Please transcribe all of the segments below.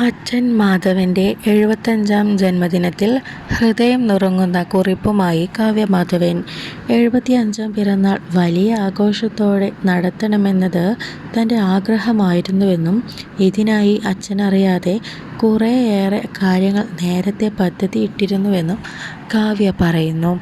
അച്ഛൻ മാധവന്റെ എഴുപത്തഞ്ചാം ജന്മദിനത്തിൽ ഹൃദയം നുറങ്ങുന്ന കുറിപ്പുമായി കാവ്യമാധവൻ എഴുപത്തിയഞ്ചാം പിറന്നാൾ വലിയ ആഘോഷത്തോടെ നടത്തണമെന്നത് തന്റെ ആഗ്രഹമായിരുന്നുവെന്നും ഇതിനായി അച്ഛനറിയാതെ കുറേയേറെ കാര്യങ്ങൾ നേരത്തെ പദ്ധതിയിട്ടിരുന്നുവെന്നും കാവ്യ പറയുന്നു.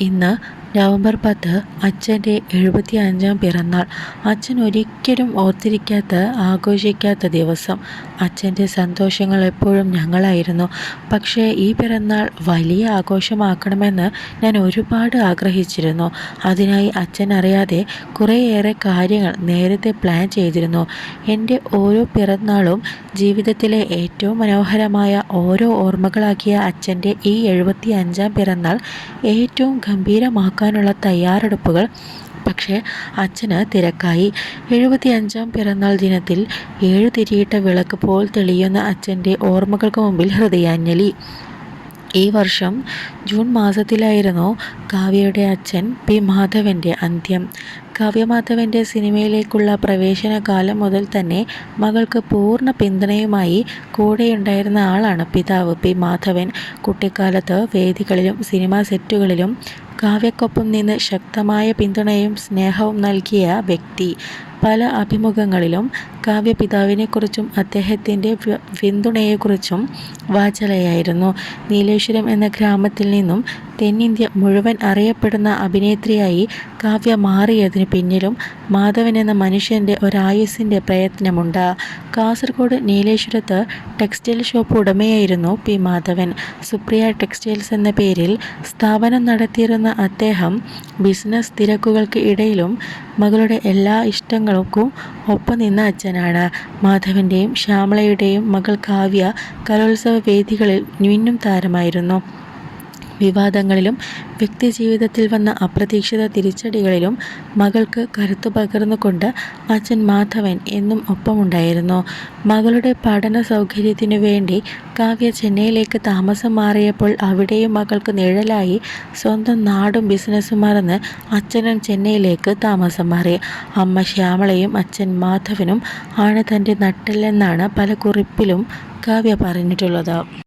ഇന്ന് നവംബർ പത്ത് അച്ഛന്റെ എഴുപത്തി അഞ്ചാം പിറന്നാൾ. അച്ഛൻ ഒരിക്കലും ഓർത്തിരിക്കാത്ത ആഘോഷിക്കാത്ത ദിവസം. അച്ഛന്റെ സന്തോഷങ്ങൾ എപ്പോഴും ഞങ്ങളായിരുന്നു. പക്ഷേ ഈ പിറന്നാൾ വലിയ ആഘോഷമാക്കണമെന്ന് ഞാൻ ഒരുപാട് ആഗ്രഹിച്ചിരുന്നു. അതിനായി അച്ഛൻ അറിയാതെ കുറേയേറെ കാര്യങ്ങൾ നേരത്തെ പ്ലാൻ ചെയ്തിരുന്നു. എന്റെ ഓരോ പിറന്നാളും ജീവിതത്തിലെ ഏറ്റവും മനോഹരമായ ഓരോ ഓർമ്മകളാക്കിയ അച്ഛന്റെ ഈ എഴുപത്തി അഞ്ചാം പിറന്നാൾ ഏറ്റവും ഗംഭീരമാക്കാൻ നോക്കാനുള്ള തയ്യാറെടുപ്പുകൾ. പക്ഷേ അച്ഛന് തിരക്കായി. അഞ്ചാം പിറന്നാൾ ദിനത്തിൽ ഏഴ് തിരിയിട്ട വിളക്ക് പോൽ തെളിയുന്ന അച്ഛന്റെ ഓർമ്മകൾക്ക് മുമ്പിൽ ഹൃദയാഞ്ജലി. ഈ വർഷം ജൂൺ മാസത്തിലായിരുന്നു കാവ്യയുടെ അച്ഛൻ പി. മാധവന്റെ അന്ത്യം. കാവ്യമാധവന്റെ സിനിമയിലേക്കുള്ള പ്രവേശന കാലം മുതൽ തന്നെ മകൾക്ക് പൂർണ പിന്തുണയുമായി കൂടെയുണ്ടായിരുന്ന ആളാണ് പിതാവ് പി. മാധവൻ. കുട്ടിക്കാലത്ത് വേദികളിലും സിനിമാ സെറ്റുകളിലും കാവ്യക്കൊപ്പം നിന്ന് ശക്തമായ പിന്തുണയും സ്നേഹവും നൽകിയ വ്യക്തി. പല അഭിമുഖങ്ങളിലും കാവ്യപിതാവിനെക്കുറിച്ചും അദ്ദേഹത്തിന്റെ പിന്തുണയെക്കുറിച്ചും വാചലയായിരുന്നു. നീലേശ്വരം എന്ന ഗ്രാമത്തിൽ നിന്നും തെന്നിന്ത്യ മുഴുവൻ അറിയപ്പെടുന്ന അഭിനേത്രിയായി കാവ്യ മാറിയതിന് പിന്നിലും മാധവൻ എന്ന മനുഷ്യന്റെ ഒരായുസിന്റെ പ്രയത്നമുണ്ട്. കാസർഗോഡ് നീലേശ്വരത്ത് ടെക്സ്റ്റൈൽ ഷോപ്പ് ഉടമയായിരുന്നു പി മാധവൻ. സുപ്രിയ ടെക്സ്റ്റൈൽസ് എന്ന പേരിൽ സ്ഥാപനം നടത്തിയിരുന്ന അദ്ദേഹം ബിസിനസ് തിരക്കുകൾക്ക് ഇടയിലും മകളുടെ എല്ലാ ഇഷ്ടങ്ങൾക്കും ഒപ്പം നിന്ന അച്ഛനാണ്. മാധവന്റെയും ശ്യാമളയുടെയും മകൾ കാവ്യ കലോത്സവ വേദികളിൽ മിന്നും താരമായിരുന്നു. വിവാദങ്ങളിലും വ്യക്തിജീവിതത്തിൽ വന്ന അപ്രതീക്ഷിത തിരിച്ചടികളിലും മകൾക്ക് കരുത്തു പകർന്നുകൊണ്ട് അച്ഛൻ മാധവൻ എന്നും ഒപ്പമുണ്ടായിരുന്നു. മകളുടെ പഠന സൗകര്യത്തിനു വേണ്ടി കാവ്യ ചെന്നൈയിലേക്ക് താമസം മാറിയപ്പോൾ അവിടെയും മകൾക്ക് നിഴലായി സ്വന്തം നാടും ബിസിനസ്സും മറന്ന് അച്ഛനും ചെന്നൈയിലേക്ക് താമസം മാറി. അമ്മ ശ്യാമളയും അച്ഛൻ മാധവനും ആണ് തന്റെ നട്ടെല്ലെന്നാണ് പല കുറിപ്പിലും കാവ്യ പറഞ്ഞിട്ടുള്ളത്.